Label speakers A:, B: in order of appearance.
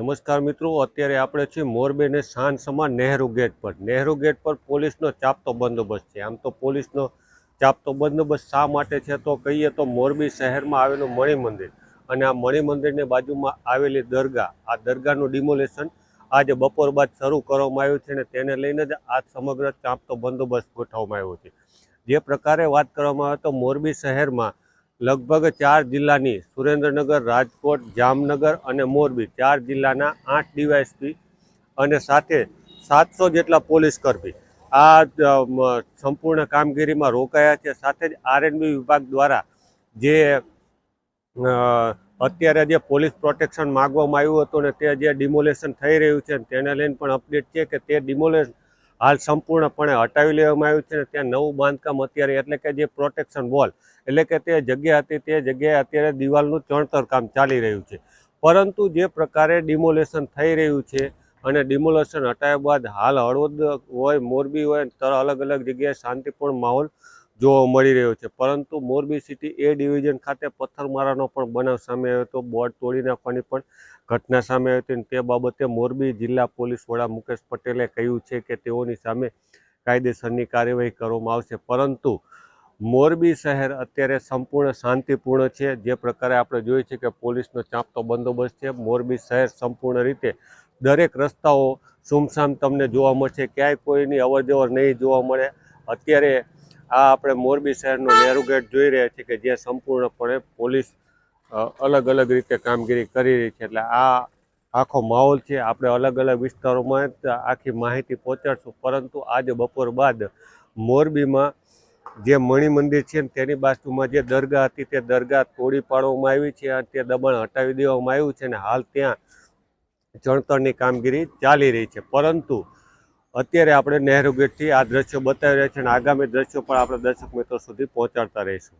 A: નમસ્કાર મિત્રો, અત્યારે આપણે છીએ મોરબીને શાન સમાન નહેરુ ગેટ પર. નહેરુ ગેટ પર પોલીસનો ચાપતો બંદોબસ્ત છે. આમ તો પોલીસનો ચાપતો બંદોબસ્ત શા માટે છે તો કહીએ તો મોરબી શહેરમાં આવેલું મણિ મંદિર. અને આ મણિ મંદિરની બાજુમાં આવેલી દરગાહ, આ દરગાહનું ડિમોલેશન આજે બપોર બાદ શરૂ કરવામાં આવ્યું છે અને તેને લઈને જ આ સમગ્ર ચાપતો બંદોબસ્ત ગોઠવવામાં આવ્યો છે. જે પ્રકારે વાત કરવામાં આવે તો મોરબી શહેરમાં લગભગ ચાર જિલ્લાની સુરેન્દ્રનગર, રાજકોટ, જામનગર અને મોરબી ચાર જિલ્લાના આઠ ડીવાયસપી અને સાથે સાતસો જેટલા પોલીસ કર્મી. આ સંપૂર્ણ કામગીરીમાં રોકાયા છે. સાથે જ આરએનબી વિભાગ દ્વારા જે અત્યારે જે પોલીસ પ્રોટેક્શન માગવામાં આવ્યું હતું ને તે જે ડિમોલેશન થઈ રહ્યું છે તેને લઈને પણ અપડેટ છે કે તે ડિમોલેશન હાલ સંપૂર્ણપણે હટાવી લેવામાં આવ્યું છે ત્યાં નવું બાંધકામ અત્યારે એટલે કે જે પ્રોટેક્શન વોલ એટલે કે તે જગ્યા હતી, તે જગ્યાએ અત્યારે દિવાલનું ચણતર કામ ચાલી રહ્યું છે. પરંતુ જે પ્રકારે ડિમોલેશન થઈ રહ્યું છે અને ડિમોલેશન હટાવ્યા બાદ હાલ હળવદ હોય, મોરબી હોય અલગ અલગ જગ્યાએ શાંતિપૂર્ણ માહોલ જોવા મળી રહ્યો છે. પરંતુ મોરબી સિટી એ ડિવિઝન ખાતે પથ્થરમારાનો પણ બનાવ સામે આવ્યો હતો. બોર્ડ તોડી નાખવાની પણ ઘટના સામે આવી હતી તે બાબતે મોરબી જિલ્લા પોલીસ વડા મુકેશ પટેલે કહ્યું છે કે તેઓની સામે કાયદેસરની કાર્યવાહી કરવામાં આવશે. પરંતુ મોરબી શહેર અત્યારે સંપૂર્ણ શાંતિપૂર્ણ છે. જે પ્રકારે આપણે જોઈએ છીએ કે પોલીસનો ચાંપતો બંદોબસ્ત છે. મોરબી શહેર સંપૂર્ણ રીતે દરેક રસ્તાઓ સુમસામ તમને જોવા મળશે. ક્યાંય કોઈની અવરજવર નહીં જોવા મળે. અત્યારે આ આપણે મોરબી શહેરનો નેહરુ ગેટ જોઈ રહ્યા છીએ કે જ્યાં સંપૂર્ણપણે પોલીસ અલગ અલગ રીતે કામગીરી કરી રહી છે. એટલે આ આખો માહોલ છે આપણે અલગ અલગ વિસ્તારોમાં જ આખી માહિતી પહોંચાડશું. પરંતુ આજે બપોર બાદ મોરબીમાં જે મણિ મંદિર છે ને તેની બાજુમાં જે દરગાહ હતી તે દરગાહ તોડી પાડવામાં આવી છે અને તે દબાણ હટાવી દેવામાં આવ્યું છે અને હાલ ત્યાં ચણતરની કામગીરી ચાલી રહી છે. પરંતુ અત્યારે આપણે નહેરુ ગેટથી આ દ્રશ્યો બતાવી રહ્યા છે અને આગામી દ્રશ્યો પણ આપણે દર્શક મિત્રો સુધી પહોંચાડતા રહીશું.